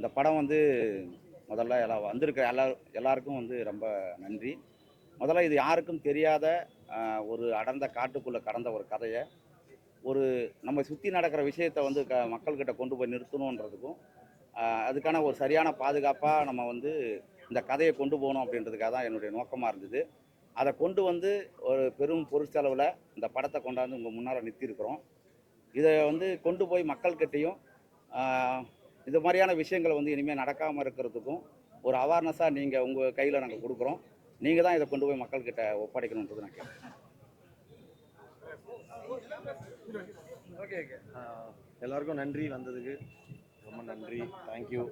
இந்த படம் வந்து முதல்ல எல்லா வந்திருக்க எல்லா எல்லாருக்கும் வந்து ரொம்ப நன்றி. முதல்ல இது யாருக்கும் தெரியாத ஒரு அடர்ந்த காட்டுக்குள்ளே கடந்த ஒரு கதையை ஒரு நம்ம சுற்றி நடக்கிற விஷயத்தை வந்து க மக்கள்கிட்ட கொண்டு போய் நிறுத்தணுன்றதுக்கும் அதுக்கான ஒரு சரியான பாதுகாப்பாக நம்ம வந்து இந்த கதையை கொண்டு போகணும் அப்படின்றதுக்காக தான் என்னுடைய நோக்கமாக இருந்தது. அதை கொண்டு வந்து ஒரு பெரும் பொருட்செலவில் இந்த படத்தை கொண்டாந்து உங்கள் முன்னால் நிறுத்தியிருக்கிறோம். இதை வந்து கொண்டு போய் மக்கள்கிட்டையும் இது மாதிரியான விஷயங்கள் வந்து இனிமேல் நடக்காமல் இருக்கிறதுக்கும் ஒரு அவேர்னஸாக நீங்கள் உங்கள் கையில் நாங்கள் கொடுக்குறோம். நீங்கள் தான் இதை கொண்டு போய் மக்கள்கிட்ட ஒப்படைக்கணுன்றது நான் கேட்குறேன். எல்லாருக்கும் நன்றி வந்ததுக்கு. ரொம்ப நன்றி. தேங்க்யூ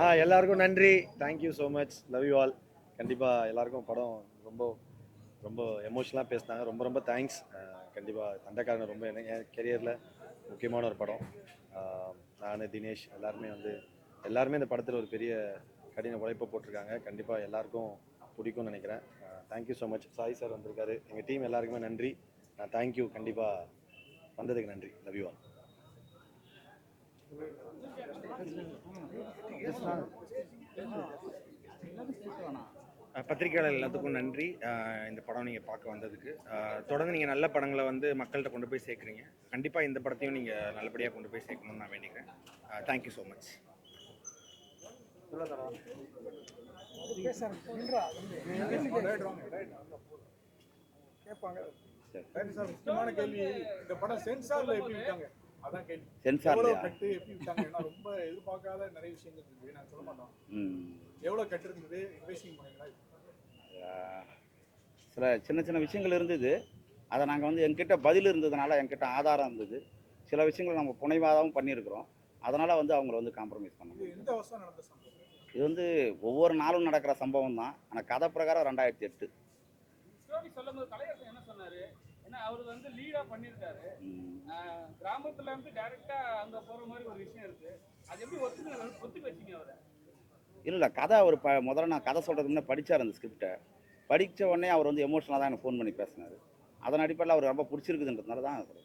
ஆ எல்லாருக்கும் நன்றி. Thank you so much love you all கண்டிப்பாக எல்லாருக்கும் படம் ரொம்ப ரொம்ப எமோஷனலாக பேசினாங்க. ரொம்ப ரொம்ப தேங்க்ஸ் கண்டிப்பாக தண்டக்காரன் ரொம்ப என்ன என் கெரியரில் முக்கியமான ஒரு படம். நான் தினேஷ் எல்லாருமே வந்து எல்லாருமே இந்த படத்தில் ஒரு பெரிய கடின உழைப்பை போட்டிருக்காங்க. கண்டிப்பாக எல்லாருக்கும் பிடிக்கும்னு நினைக்கிறேன். Thank you so much Sai sir வந்திருக்காரு. எங்கள் டீம் எல்லாருக்குமே நன்றி. நான் தேங்க்யூ கண்டிப்பாக வந்ததுக்கு நன்றி. லவ் யூ ஆல் அஹ் பத்திரிக்கையாளர் எல்லாத்துக்கும் நன்றி. இந்த படம் நீங்கள் பார்க்க வந்ததுக்கு. தொடர்ந்து நீங்கள் நல்ல படங்களை வந்து மக்கள்கிட்ட கொண்டு போய் சேர்க்குறீங்க. கண்டிப்பாக இந்த படத்தையும் நீங்கள் நல்லபடியாக கொண்டு போய் சேர்க்கணும்னு நான் வேண்டிக்கிறேன். தேங்க்யூ ஸோ மச் கேட்பாங்க சார் முக்கியமான கேள்வி இந்த படம் சென்சார்ல எப்படி விட்டாங்க? சென்சார் ரொம்ப எதிர்பார்க்காத நிறைய விஷயங்கள் இருக்கு நான் சொல்ல மாட்டோம். ம். எவ்வளவு கட்டு இருந்தது இன்வெஸ்டிங் பண்ணீங்களா? ஆஹ் சில சின்ன சின்ன விஷயங்கள் இருந்தது. அதை நாங்கள் வந்து எங்கிட்ட பதில் இருந்ததுனால என்கிட்ட ஆதாரம் இருந்தது. சில விஷயங்கள் நம்ம புனைவாதாவும் பண்ணியிருக்கிறோம். அதனால் வந்து அவங்கள வந்து காம்ப்ரமைஸ் பண்ண இது வந்து ஒவ்வொரு நாளும் நடக்கிற சம்பவம் தான் ஆனால் கதை பிரகாரம் ரெண்டாயிரத்தி எட்டு. அவர் வந்து லீடா பண்ணியிருக்காரு. ஆஹ் கிராமத்துல இருந்து டைரக்டா அங்க போற மாதிரி ஒரு விஷயம் இருக்கு. அது எப்படி ஒத்துக்க ஒத்துக்க வச்சீங்க அவரை? இல்லை கதை அவர் ப முதல்ல நான் கதை சொல்கிறதுக்கு முன்னே படித்தார் அந்த ஸ்கிரிப்டை படித்த உடனே அவர் வந்து எமோஷனலாக தான் எனக்கு ஃபோன் பண்ணி பேசினார். அதன் அடிப்படையில் அவர் ரொம்ப பிடிச்சிருக்குதுன்றதுனால தான் அவர்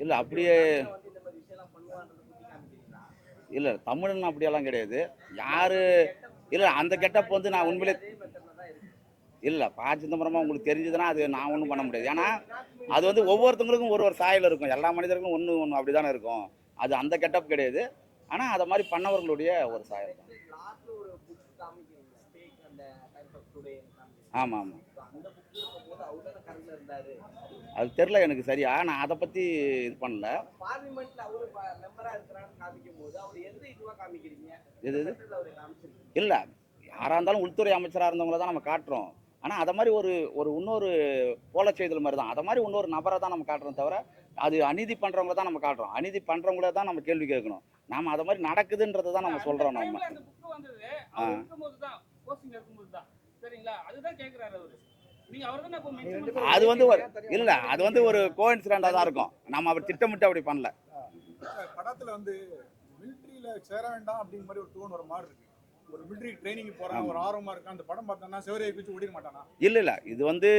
இல்லை அப்படியே வந்து இந்த மாதிரி விஷயம்லாம் பண்ணுவான்றது குத்தி காமிக்கிறீங்களா இல்லை தமிழன் அப்படியெல்லாம் கிடையாது. யார் இல்லை அந்த கெட்டப் வந்து நான் உண்மையிலே இல்லை பா. சிதம்பரமா உங்களுக்கு தெரிஞ்சதுன்னா அது நான் ஒன்றும் பண்ண முடியாது. ஏன்னா அது வந்து ஒவ்வொருத்தங்களுக்கும் ஒரு ஒரு சாயல் இருக்கும். எல்லா மனிதர்களுக்கும் ஒன்று ஒன்று அப்படி தானே இருக்கும். அது அந்த கெட்டப் கிடையாது. ஆனால் அதை மாதிரி பண்ணவர்களுடைய ஒரு சாயல் தான். ஆமாம் ஆமாம் அது தெரில எனக்கு சரியா நான் அதை பற்றி இது பண்ணல. எது எது? இல்லை. யாராக இருந்தாலும் உள்துறை அமைச்சராக இருந்தவங்கள தான் நம்ம காட்டுறோம். ஆனால் அதை மாதிரி ஒரு ஒரு இன்னொரு போல செய்தல் மாதிரி தான். அதை மாதிரி இன்னொரு நபரை தான் நம்ம காட்டுறோம் தவிர அது அநீதி பண்ணுறவங்கள தான் நம்ம காட்டுறோம். அநீதி பண்ணுறவங்கள தான் நம்ம கேள்வி கேட்கணும். நாம அதை மாதிரி நடக்குதுன்றதை தான் நம்ம சொல்கிறோம் நம்ம தான். சரிங்களா? அதுதான் கேக்குறாரு அவரு. அது வந்து ஒரு இல்லை அது வந்து ஒரு கோயின்சிடென்ட்டாக தான் இருக்கும். நம்ம அவர் திட்டமிட்டு அப்படி பண்ணல. படத்துல வந்து மிலிட்ரியில சேர வேண்டாம் அப்படிங்கிற மாதிரி ஒரு டோன் ஒரு மாதிரி இருக்கு. ஒரு மிலிட்ரி ட்ரைனிங் போறான் ஒரு ஆர்வமா இருக்கான் அந்த படம் பார்த்தானா செவரையை பிச்சு ஓடிட மாட்டானா? இல்லை இல்லை. இது வந்து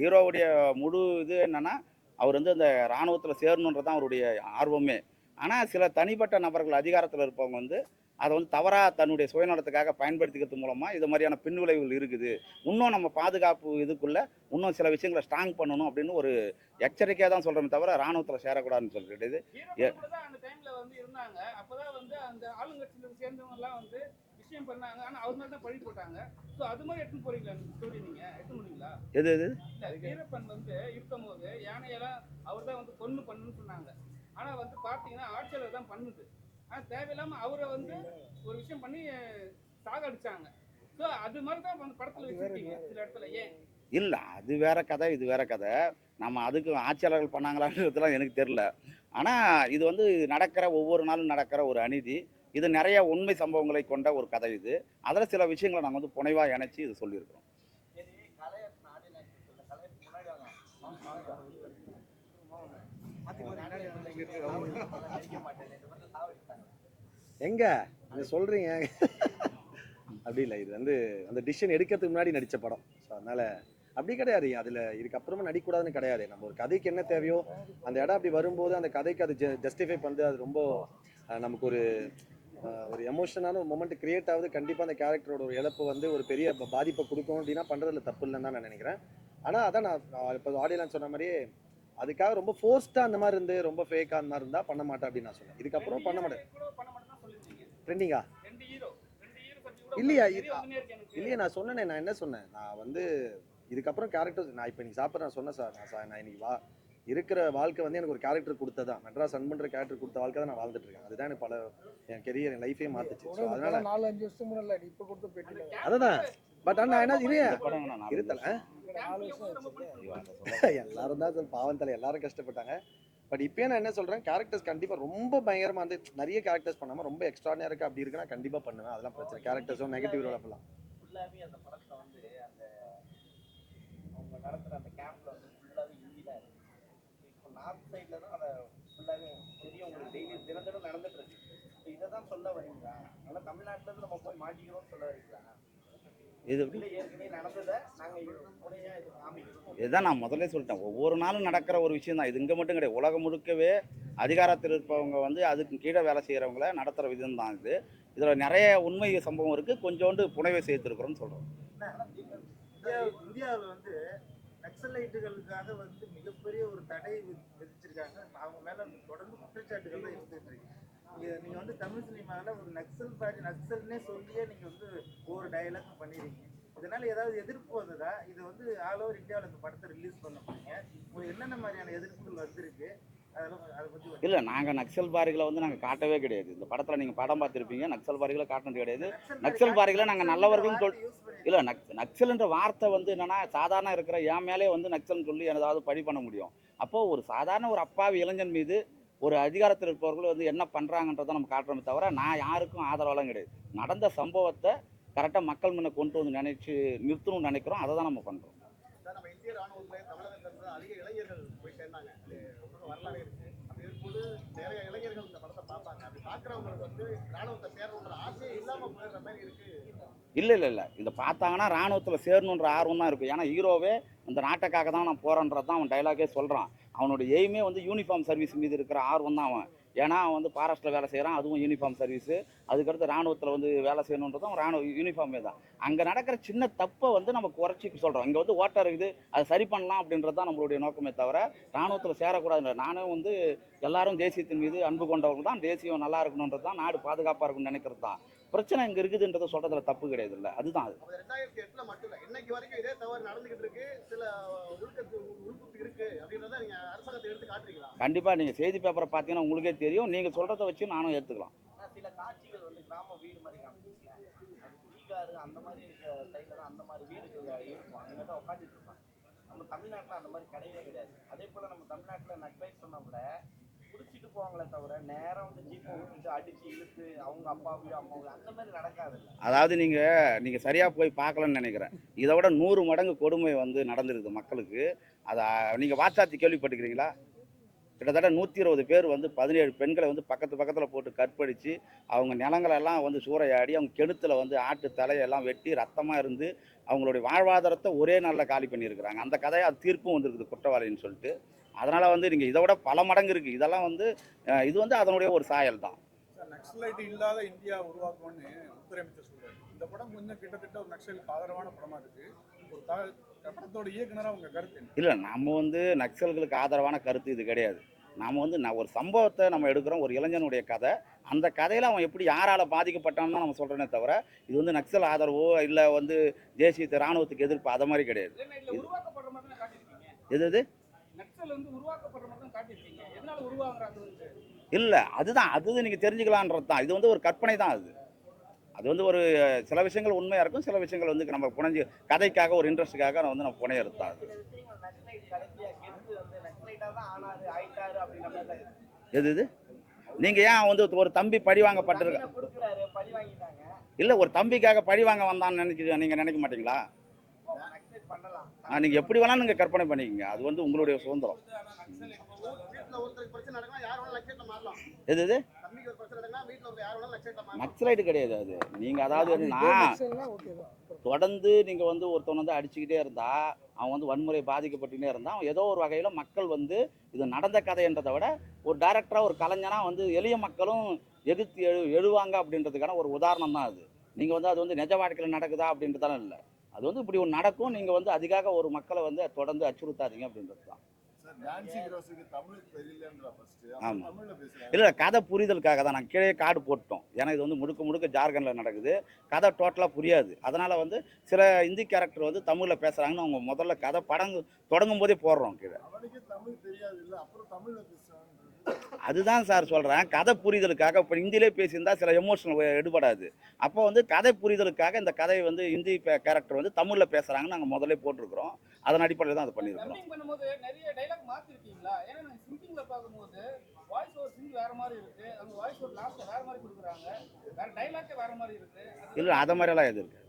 ஹீரோவுடைய முழு இது என்னன்னா அவர் வந்து அந்த இராணுவத்தில் சேரணுன்றது தான் அவருடைய ஆர்வமே. ஆனால் சில தனிப்பட்ட நபர்கள் அதிகாரத்தில் இருப்பவங்க வந்து அதை வந்து தவறாக தன்னுடைய சுயநலத்துக்காக பயன்படுத்திக்கிறது மூலமாக இது மாதிரியான பின்விளைவுகள் இருக்குது. இன்னும் நம்ம பாதுகாப்பு இதுக்குள்ளே இன்னும் சில விஷயங்களை ஸ்ட்ராங் பண்ணணும் அப்படின்னு ஒரு எச்சரிக்கையாக தான் சொல்கிறோமே தவிர இராணுவத்தில் சேரக்கூடாதுன்னு சொல்லிட்டு ஹீரோ கூட தான் அந்த டைம்ல வந்து இருந்தாங்க. அப்பதான் வந்து அந்த ஆளுங்கட்சியில சேர்ந்தவங்க எல்லாம் வந்து விஷயம் பண்ணாங்க. ஆனா அவர் மேல தான் பழி போட்டாங்க. சோ அது மாதிரி எடுத்துன்னு போறீங்களா? அந்த ஸ்டோரி நீங்க? எடுத்து முடியுங்களா? எது எது? வீரப்பன் வந்து இருக்கும்போது யானையெல்லாம் அவர் தான் வந்து கொன்னு பண்ணுன்னு சொன்னாங்க. ஆனா வந்து பாத்தீங்கன்னா ஆட்சியாளர் தான் பண்ணுது. ஆனா தேவையில்லாம அவரை வந்து ஒரு விஷயம் பண்ணி சாகடிச்சாங்க சோ அது மாதிரி தான் வந்து படத்துல வச்சிருக்கீங்க சில இடத்துல. ஏன்? இல்லை அது வேற கதை இது வேற கதை. நம்ம அதுக்கு ஆட்சியாளர்கள் பண்ணாங்களான்றதுலாம் எனக்கு தெரில ஆனால் இது வந்து நடக்கிற ஒவ்வொரு நாளும் நடக்கிற ஒரு அநீதி. இது நிறைய உண்மை சம்பவங்களை கொண்ட ஒரு கதை இது. அதில் சில விஷயங்களை நாங்கள் வந்து புனைவாக இணைச்சி இது சொல்லியிருக்கிறோம். சரி கலையரசன் ஆடியன் ஆக்டர் சொல்ல கலையரசன் முன்னாடி வாங்க நடிக்க மாட்டேன் இந்த மாதிரி சாவடித்தாங்க எங்க? நீங்க சொல்றீங்க. அப்படி இல்லை இது வந்து அந்த டிசிஷன் எடுக்கிறதுக்கு முன்னாடி நடித்த படம். ஸோ அதனால அப்படி கிடையாது. அதில் இதுக்கப்புறமா நடிக்கக்கூடாதுன்னு கிடையாது. நம்ம ஒரு கதைக்கு என்ன தேவையோ அந்த இடம் அப்படி வரும்போது அந்த கதைக்கு அது ஜஸ்டிஃபை பண்ணுறது அது ரொம்ப நமக்கு ஒரு ஒரு எமோஷனான ஒரு மொமெண்ட் கிரியேட் ஆகுது. கண்டிப்பாக அந்த கேரக்டரோட ஒரு இழப்பு வந்து ஒரு பெரிய பாதிப்பை கொடுக்கும். அப்படின்னா பண்ணுறதுல தப்பு இல்லைன்னு தான் நான் நினைக்கிறேன். ஆனால் அதான் நான் இப்போ ஆடியன்ஸ் சொன்ன மாதிரியே அதுக்காக ரொம்ப ஃபோர்ஸ்டாக அந்த மாதிரி இருந்து ரொம்ப ஃபேக்காக அந்த மாதிரி இருந்தால் பண்ண மாட்டேன் அப்படின்னு நான் சொன்னேன் இதுக்கப்புறம் பண்ண மாட்டேன் கூட பண்ண மாட்டேன்னு தான் சொல்லிருந்தீங்க ட்ரெண்டிங்கா ரெண்டு ஹீரோ ரெண்டு ஹீரோ பத்தி கூட இல்லையா. இல்லையே நான் சொன்னேனே நான் என்ன சொன்னேன்? நான் வந்து இதுக்கப்புறம் கேரக்டர் நான் இப்போ இன்னைக்கு சாப்பிட்ற நான் சொன்னேன் சார். நான் சா- நான் இன்னைக்கு வா இருக்கிற வாழ்க்கை வந்து எனக்கு ஒரு கேரக்டர் கொடுத்ததான் மெட்ராஸ் அன்பன்ற கேரக்டர் கொடுத்த வாழ்க்கை தான் நான் வாழ்ந்துட்டு இருக்கேன். அதுதான் எனக்கு பல என் கெரியர் என் லைஃபே மாத்துச்சு. ஸோ அதனால நாலு அஞ்சு வருஷம் கூட இல்லை இப்ப கொடுத்த பேட்டியில அதுதான் பட் ஆனால் என்ன இல்லையா? இருத்தல. எல்லாரும் தான் சார் பாவம் தலை எல்லாரும் கஷ்டப்பட்டாங்க. பட் இப்போ நான் என்ன சொல்கிறேன் கேரக்டர்ஸ் கண்டிப்பாக ரொம்ப பயங்கரமாக வந்து நிறைய கேரக்டர்ஸ் பண்ணாமல் ரொம்ப எக்ஸ்ட்ரானியா இருக்குது அப்படி இருக்குது நான் கண்டிப்பாக பண்ணுவேன். அதெல்லாம் பிரச்சனை கேரக்டர்ஸும் நெகட்டிவ் ரோல் அப்பலாம் ஃபுல்லாவே அந்த படத்தை வந்து அந்த அவங்க நடத்துகிற அந்த கேம்ப்ல வந்து ஃபுல்லாகவே ஹிந்தி தான் இப்போ நார்த் சைட்ல தான் அதை ஃபுல்லாகவே தெரியும் உங்களுக்கு டெய்லி தினம் தினம் நடந்துட்டு இருக்கு. இதை தான் சொல்ல வரீங்களா ஆனால் தமிழ்நாட்டில் இருந்து நம்ம போய் மாட்டிக்கிறோம்னு சொல்ல வரீங்களா இது இதுதான் நான் முதல்ல சொல்லிட்டேன். ஒவ்வொரு நாளும் நடக்கிற ஒரு விஷயம் தான் இது இங்கே மட்டும் கிடையாது. உலகம் முழுக்கவே அதிகாரத்தில் இருப்பவங்க வந்து அதுக்கு கீழே வேலை செய்கிறவங்கள நடத்துகிற விதம் தான் இது. இதில் நிறைய உண்மை சம்பவம் இருக்குது கொஞ்சோண்டு புனைவை சேர்த்துருக்குறோன்னு சொல்கிறோம் இந்தியா இந்தியாவில் வந்து நக்சலைட்டுகளுக்காக வந்து மிகப்பெரிய ஒரு தடை விதிச்சிருக்காங்க. அவங்க மேல தொடர்ந்து குற்றச்சாட்டுகள் தான் இருந்துட்டு இருக்கு. நீங்க வந்து தமிழ் சினிமாவில் ஒரு நக்சல் பாடி நக்சல்னே சொல்லியே நீங்க வந்து ஒவ்வொரு டயலாக் பண்ணிருக்கீங்க. இதனால ஏதாவது எதிர்ப்பு வந்ததா? இது வந்து ஆல் ஓவர் இந்தியாவில் இந்த படத்தை ரிலீஸ் பண்ண போறீங்க. உங்களுக்கு என்னென்ன மாதிரியான எதிர்ப்புகள் வந்திருக்கு? இல்லை நாங்கள் நக்சல் பாரிகளை வந்து நாங்கள் காட்டவே கிடையாது. இந்த படத்தில் நீங்கள் படம் பார்த்துருப்பீங்க நக்சல் பாரிகளை காட்டினது கிடையாது. நக்சல் பாரிகளை நாங்கள் நல்லவர்கள்னு சொல் இல்லை நக் நக்சல்ன்ற வார்த்தை வந்து என்னன்னா சாதாரண இருக்கிற என் மேலே வந்து நக்சல்னு சொல்லி ஏதாவது பழி பண்ண முடியும். அப்போது ஒரு சாதாரண ஒரு அப்பாவி இளைஞன் மீது ஒரு அதிகாரத்தில் இருப்பவர்கள் வந்து என்ன பண்ணுறாங்கன்றதை நம்ம காட்டுறோமே தவிர நான் யாருக்கும் ஆதரவெல்லாம் கிடையாது. நடந்த சம்பவத்தை கரெக்டாக மக்கள் முன்ன கொண்டு வந்து நினைச்சு நிறுத்தணும்னு நினைக்கிறோம். அதை தான் நம்ம பண்ணுறோம் சார் நம்ம இந்திய ராணுவத்தில் தமிழகத்தில் அதிக இளைஞர்கள் போய் சேர்ந்தாங்க அது ரொம்ப வரலாறு இருக்கு அப்படி இருக்கும்போது நிறைய இளைஞர்கள் இந்த படத்தை பார்ப்பாங்க அப்படி பார்க்குறவங்களுக்கு வந்து ராணுவத்தை சேரணுன்ற ஆசையே இல்லாமல் போயிடுற மாதிரி இருக்கு இல்லை இல்லை இல்லை. இதை பார்த்தாங்கன்னா ராணுவத்தில் சேரணுன்ற ஆர்வம் தான் இருக்கும் ஏன்னா ஹீரோவே அந்த நாட்டுக்காக தான் நான் போகிறேன்றது தான் அவன் டைலாகே சொல்கிறான் அவனோட எய்மே வந்து யூனிஃபார்ம் சர்வீஸ் மீது இருக்கிற ஆர்வம் தான் அவன். ஏன்னா அவன் வந்து ஃபாரஸ்ட்டில் வேலை செய்கிறான் அதுவும் யூனிஃபார்ம் சர்வீஸு அதுக்கடுத்து ராணுவத்தில் வந்து வேலை செய்யணுன்றதும் ராணுவ யூனிஃபார்மே தான். அங்கே நடக்கிற சின்ன தப்பை வந்து நம்ம குறைச்சி சொல்கிறோம் இங்கே வந்து ஓட்டை இருக்குது அதை சரி பண்ணலாம் அப்படின்றது தான் நம்மளுடைய நோக்கமே தவிர ராணுவத்தில் சேரக்கூடாதுன்ற நானும் வந்து எல்லாரும் தேசியத்தின் மீது அன்பு கொண்டவர்கள் தான் தேசியம் நல்லா இருக்கணுன்றது தான் நாடு பாதுகாப்பாக இருக்கும்னு நினைக்கிறது தான். பிரச்சனை இங்கே இருக்குதுன்றதை சொல்கிறதுல தப்பு கிடையாது இல்லை அதுதான் அது. ரெண்டாயிரத்தி எட்டில் மட்டும் இல்லை இன்னைக்கு வரைக்கும் இதே தவறு நடந்துகிட்டு இருக்கு. சில உள்கத்து உள்குத்து இருக்கு அப்படின்றத நீங்க அரசாங்கத்தை எடுத்து காட்டுறீங்களா? கண்டிப்பாக நீங்கள் செய்தி பேப்பரை பார்த்தீங்கன்னா உங்களுக்கே தெரியும். நீங்கள் சொல்கிறத வச்சு நானும் ஏற்றுக்கலாம் சில காட்சிகள் வந்து கிராம வீடு மாதிரி பீகார் அந்த மாதிரி இருக்க சைடில் தான் அந்த மாதிரி வீடுகள் இருக்கும். அங்கே தான் உட்காந்துட்டு இருப்பாங்க. நம்ம தமிழ்நாட்டில் அந்த மாதிரி கிடையவே கிடையாது. அதே போல் நம்ம தமிழ்நாட்டில் நக்லைட் சொன்னா கூட பிடிச்சிட்டு போவாங்களே தவிர நேரம் வந்து ஜீப்பை அடிச்சு இழுத்து அவங்க அப்பா அம்மா அந்த மாதிரி நடக்காது. அதாவது நீங்கள் நீங்கள் சரியாக போய் பார்க்கலன்னு நினைக்கிறேன். இதை விட நூறு மடங்கு கொடுமை வந்து நடந்திருக்கு மக்களுக்கு. அதை நீங்கள் வாட்சாத்தி கேள்விப்பட்டுக்கிறீங்களா கிட்டத்தட்ட நூற்றி இருபது பேர் வந்து பதினேழு பெண்களை வந்து பக்கத்து பக்கத்தில் போட்டு கற்பழித்து அவங்க நிலங்களெல்லாம் வந்து சூறையாடி அவங்க கிணத்துல வந்து ஆட்டு தலையெல்லாம் வெட்டி ரத்தமாக இருந்து அவங்களுடைய வாழ்வாதாரத்தை ஒரே நாளில் காலி பண்ணியிருக்கிறாங்க. அந்த கதையை அது தீர்ப்பும் வந்திருக்குது குற்றவாளின்னு சொல்லிட்டு. அதனால் வந்து நீங்கள் இதை விட பல மடங்கு இருக்குது இதெல்லாம் வந்து இது வந்து அதனுடைய ஒரு சாயல் தான். நக்சலைட் இல்லாத இந்தியா உருவாக்கும்னு உள்துறை அமைச்சர் சொல்றாரு. இந்த படம் கொஞ்சம் கிட்டத்தட்ட ஒரு நக்சலுக்கு ஆதரவான படமா இருக்கு. ஒரு படத்தோட இயக்குனரா உங்க கருத்து இல்லை நம்ம வந்து நக்சல்களுக்கு ஆதரவான கருத்து இது கிடையாது. நாம் வந்து நான் ஒரு சம்பவத்தை நம்ம எடுக்கிறோம் ஒரு இளைஞனுடைய கதை. அந்த கதையில் அவன் எப்படி யாரால் பாதிக்கப்பட்டான்னு தான் நம்ம சொல்கிறேனே தவிர இது வந்து நக்சல் ஆதரவோ இல்லை வந்து தேசியத்தை ராணுவத்துக்கு எதிர்ப்பு அதை மாதிரி கிடையாது. எது எது? இல்லை அதுதான் அது நீங்கள் தெரிஞ்சுக்கலான்றது தான். இது வந்து ஒரு கற்பனை தான் அது. அது வந்து ஒரு சில விஷயங்கள் உண்மையாக இருக்கும் சில விஷயங்கள் வந்து நம்ம புனைஞ்சு கதைக்காக ஒரு இன்ட்ரெஸ்ட்டுக்காக வந்து நம்ம புனையறது தான் அது. எது இது நீங்கள் ஏன் வந்து ஒரு தம்பி பழி வாங்கப்பட்டிருக்க இல்லை ஒரு தம்பிக்காக பழி வாங்க வந்தான்னு நினைக்க நீங்கள் நினைக்க மாட்டீங்களா? நீங்கள் எப்படி வேணாலும் நீங்கள் கற்பனை பண்ணிக்கங்க. அது வந்து உங்களுடைய சுதந்திரம். எது வேணாலும் நக்சலைட்டா கிடையாது அது. நீங்கள் அதாவது நான் தொடர்ந்து நீங்கள் வந்து ஒருத்தவன் வந்து அடிச்சுக்கிட்டே இருந்தா அவன் வந்து வன்முறை பாதிக்கப்பட்டுக்கிட்டே இருந்தான் அவன் ஏதோ ஒரு வகையில் மக்கள் வந்து இது நடந்த கதைன்றதை விட ஒரு டைரக்டராக ஒரு கலைஞனாக வந்து எளிய மக்களும் எதிர்த்து எழு எழுவாங்க அப்படின்றதுக்கான ஒரு உதாரணம் தான் அது. நீங்கள் வந்து அது வந்து நிஜ வாழ்க்கையில் நடக்குதா அப்படின்றதெல்லாம் இல்லை. அது வந்து இப்படி ஒன்று நடக்கும். நீங்கள் வந்து அதுக்காக ஒரு மக்களை வந்து தொடர்ந்து அச்சுறுத்தாதீங்க அப்படின்றது தான் டான்சி ஹீரோஸுக்கு தமிழ் தெரியலன்ற ஃபர்ஸ்ட் ஆமா. தமிழ்ல பேசுறாங்க இல்லை கதை புரிதலுக்காக தான். நாங்கள் கீழே கார்டு போட்டோம் ஏன்னா இது வந்து முழுக்க முழுக்க ஜார்க்கண்டில் நடக்குது. கதை டோட்டலாக புரியாது. அதனால் வந்து சில இந்தி கேரக்டர் வந்து தமிழில் பேசுகிறாங்கன்னு அவங்க முதல்ல கதை படம் தொடங்கும் போதே போடுறோம் கீழே. அதுதான் சார் சொல்கிறேன் கதை புரிதலுக்காக இப்போ ஹிந்திலே பேசியிருந்தா சில எமோஷனல் எடுபடாது. அப்போ வந்து கதை புரிதலுக்காக இந்த கதையை வந்து ஹிந்தி கேரக்டர் வந்து தமிழில் பேசுகிறாங்கன்னு நாங்கள் முதல்ல போட்டிருக்கிறோம். அதன் அடிப்படையில் தான் அதை பண்ணியிருக்கிறோம். இல்லை அதை மாதிரியெல்லாம் எது இருக்கு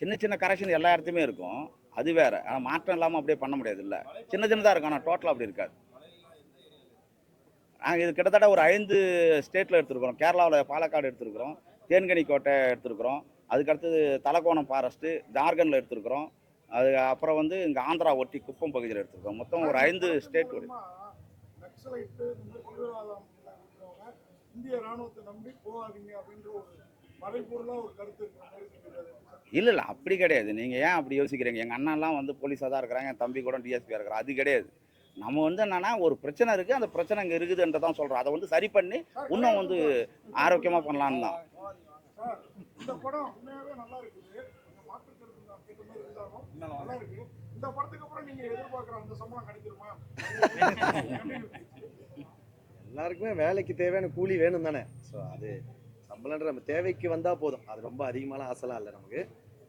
சின்ன சின்ன கரெக்ஷன் எல்லா இடத்துலையுமே இருக்கும். அது வேற. ஆனால் மாற்றம் இல்லாமல் அப்படியே பண்ண முடியாது இல்லை. சின்ன சின்னதாக இருக்கும். ஆனால் டோட்டலாக அப்படி இருக்காது. நாங்கள் இது கிட்டத்தட்ட ஒரு ஐந்து ஸ்டேட்டில் எடுத்திருக்கிறோம். கேரளாவில் பாலக்காடு எடுத்திருக்கிறோம். தேன்கனி கோட்டை எடுத்திருக்கிறோம். அதுக்கடுத்தது தலக்கோணம் ஃபாரஸ்ட்டு ஜார்க்கண்டில் எடுத்திருக்கிறோம். அது அப்புறம் வந்து இங்கே ஆந்திரா ஒட்டி குப்பம் பகுதியில் எடுத்திருக்கோம். மொத்தம் ஒரு ஐந்து ஸ்டேட் இந்திய ராணுவத்தை நம்பி போகாதீங்க அப்படின்ற ஒரு கருத்து இல்லை இல்லை அப்படி கிடையாது. நீங்கள் ஏன் அப்படி யோசிக்கிறீங்க? எங்கள் அண்ணன்லாம் வந்து போலீஸாக தான் இருக்கிறாங்க என் தம்பி கூட டிஎஸ்பியாக இருக்கிறான். அது கிடையாது. நம்ம வந்து என்னன்னா ஒரு பிரச்சனை இருக்குது அந்த பிரச்சனை இங்கே இருக்குதுன்ற தான் சொல்கிறோம் அதை வந்து சரி பண்ணி இன்னும் வந்து ஆரோக்கியமாக பண்ணலான்னு தான். நல்லா இருக்கு இந்த படத்துக்கு அப்புறம் நீங்க எதிர்பார்க்குற அந்த சம்பளம் கிடைச்சிருமா எல்லாருக்குமே வேலைக்கு தேவையான கூலி வேணும் தானே ஸோ அது சம்பளம்ன்ற நம்ம தேவைக்கு வந்தால் போதும். அது ரொம்ப அதிகமான ஆசைலாம் இல்லை நமக்கு.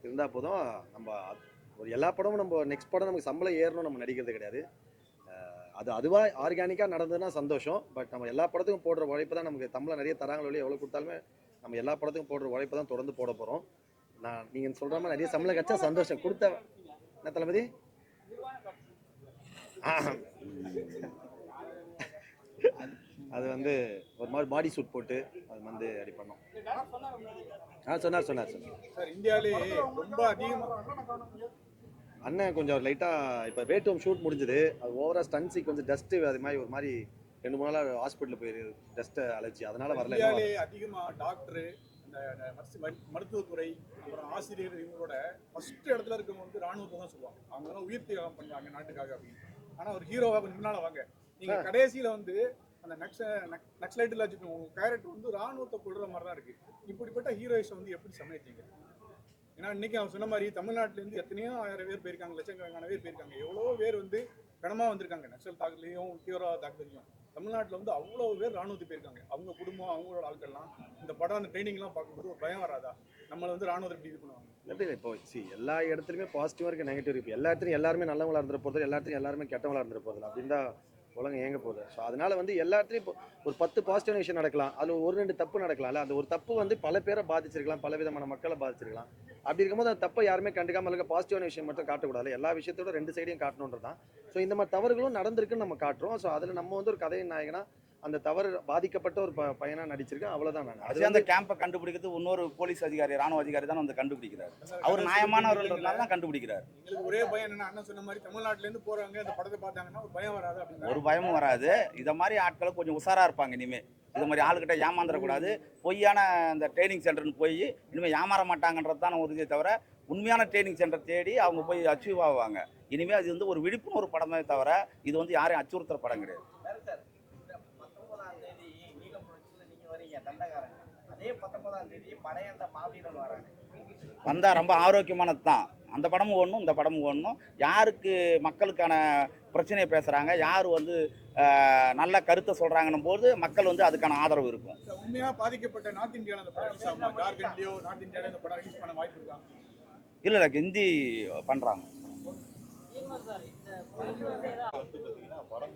இருந்தால் போதும் நம்ம ஒரு எல்லா படமும் நம்ம நெக்ஸ்ட் படம் நமக்கு சம்பளம் ஏறணும் நம்ம நடிக்கிறது கிடையாது. அஹ் அது அதுவாக ஆர்கானிக்காக நடந்ததுன்னா சந்தோஷம். பட் நம்ம எல்லா படத்துக்கும் போடுற உழைப்பு தான் நமக்கு. சம்பளம் நிறைய தராங்களோ இல்லையோ எவ்வளோ கொடுத்தாலுமே நம்ம எல்லா படத்துக்கும் போடுற உழைப்பு தான் தொடர்ந்து போட போகிறோம் நான் நீங்கள் சொல்கிற மாதிரி நிறைய சம்பளம் கிடைச்சா சந்தோஷம். கொடுத்த என்ன தளபதி. அது வந்து ஒரு மாதிரி பாடி சூட் போட்டு அது வந்து ரெடி பண்ணோம். ஆ சொன்னார் சொன்னார் சொன்னார். சார் இந்தியாவிலே ரொம்ப அதிகமா அண்ணன் கொஞ்சம் லைட்டாக இப்போ வேட்டும் ஷூட் முடிஞ்சது. அது ஓவரா ஸ்டன்ஸி கொஞ்சம் டஸ்ட்டு அது மாதிரி ஒரு மாதிரி ரெண்டு மூணு நாளாக ஹாஸ்பிட்டலில் போய் டஸ்ட்டை அலர்ஜி அதனால வரல இந்தியாவிலே அதிகமா டாக்டர் இந்த இந்த மருத்துவ- மரு- மருத்துவத்துறை அப்புறம் ஆசிரியர் இவங்களோட ஃபர்ஸ்ட் இடத்துல இருக்கவங்க வந்து ராணுவத்தை தான் சொல்லுவாங்க. அவங்க தான் உயிர் தியாகம் பண்ணுவாங்க நாட்டுக்காக அப்படின்னு. ஆனா ஒரு ஹீரோவா கொஞ்சம் முன்னால வாங்க. நீங்க கடைசியில வந்து அந்த நக்ச நக்- நக்சலைட்ல வச்சுக்கோங்க. உங்க கேரக்டர் வந்து ராணுவத்தை கொள்ற மாதிரி தான் இருக்கு. இப்படிப்பட்ட ஹீரோயிஸை வந்து எப்படி சமைச்சீங்க ஏன்னா இன்னைக்கு அவன் சொன்ன மாதிரி தமிழ்நாட்டுல இருந்து எத்தனையோ ஆயிரம் பேர் போயிருக்காங்க லட்சக்கணக்கான பேர் போயிருக்காங்க. எவ்வளவோ பேர் வந்து கனமா வந்திருக்காங்க. நக்சல் தாக்குதலையும் தீவிரவாத தாக்குதலையும் தமிழ்நாட்டுல வந்து அவ்வளோ பேர் ராணுவத்துக்கு போயிருக்காங்க. அவங்க குடும்பம் அவங்களோட ஆட்கள்லாம் இந்த படம் அந்த ட்ரைனிங்லாம் பார்க்கும்போது ஒரு பயம் வராதா? நம்மளை வந்து ராணுவத்தை இப்படி இது பண்ணுவாங்க. எப்படி இப்போ சி எல்லா இடத்துலையுமே பாசிட்டிவாக இருக்குது நெகட்டிவ் இருக்குது எல்லா இடத்துலையும் எல்லாருமே நல்லவங்களா இருந்துற போகிறது எல்லா இடத்துலையும் எல்லாருமே கெட்டவங்களா இருந்துற போகிறது அப்படின்னு தான் உலகம் ஏங்க போகுது? ஸோ அதனால வந்து எல்லா இடத்துலையும் இப்போ ஒரு பத்து பாசிட்டிவான விஷயம் நடக்கலாம். அதில் ஒரு ரெண்டு தப்பு நடக்கலாம்ல? அந்த ஒரு தப்பு வந்து பல பேரை பாதிச்சிருக்கலாம் பல விதமான மக்களை பாதிச்சிருக்கலாம். அப்படி இருக்கும்போது அந்த தப்பை யாருமே கண்டுக்காமல் இருக்க பாசிட்டிவான விஷயம் மட்டும் காட்டக்கூடாது எல்லா விஷயத்தோட ரெண்டு சைடையும் காட்டணுன்றது தான் ஸோ இந்த மாதிரி தவறுகளும் நடந்திருக்குன்னு நம்ம காட்டுறோம். ஸோ அதில் நம்ம வந்து ஒரு கதையின் நாயகனா அந்த தவறு பாதிக்கப்பட்ட ஒரு ப பையனா நடிச்சிருக்கேன். அவ்வளோதான் நான். அது அது அந்த கேம்பை கண்டுபிடிக்கிறது இன்னொரு போலீஸ் அதிகாரி ராணுவ அதிகாரி தான் வந்து கண்டுபிடிக்கிறார். அவர் நியாயமானவர்ன்றதுனால தான் கண்டுபிடிக்கிறார். ஒரே பயம் என்னன்னா அண்ணன் சொன்ன மாதிரி தமிழ்நாட்டுல இருந்து போறவங்க இந்த படத்தை பார்த்தாங்கன்னா ஒரு பயம் வராது ஒரு பயமும் வராது. இதை மாதிரி ஆட்களை கொஞ்சம் உஷாரா இருப்பாங்க இனிமே. இது மாதிரி ஆளுகிட்ட ஏமாந்துடக்கூடாது பொய்யான அந்த ட்ரைனிங் சென்டர்னு போய் இனிமேல் ஏமாற மாட்டாங்கன்றது தான் உறுதியை தவிர உண்மையான ட்ரைனிங் சென்டர் தேடி அவங்க போய் அச்சீவ் ஆவாங்க. இனிமேல் அது வந்து ஒரு விழிப்புணர்வு படமே தவிர இது வந்து யாரையும் அச்சுறுத்துற படம் கிடையாது வேற சார் இந்த பத்தொன்பதாம் தேதி நீலம் புரட்சியில் நீங்க வரீங்க தண்டகாரங்க. அதே பத்தொன்பதாம் தேதி படையண்ட மாவீரன் வராங்க. வந்தா ரொம்ப ஆரோக்கியமானது தான் அந்த படமும் ஒன்றும் இந்த படமும் ஒன்றும் யாருக்கு மக்களுக்கான பிரச்சனையை பேசுகிறாங்க யார் வந்து நல்ல கருத்தை சொல்கிறாங்கன்னும் போது மக்கள் வந்து அதுக்கான ஆதரவு இருக்கும். இந்த உண்மையா பாதிக்கப்பட்ட நார்த் இந்தியாவில் அந்த படம் ரிலீஸ் ஆகுமா? ஜார்க்கண்ட்லயோ நார்த் இந்தியாவில இந்த படம் ரிலீஸ் பண்ண வாய்ப்பு இருக்கா? இல்லை இல்லை ஹிந்தி பண்ணுறாங்க படம்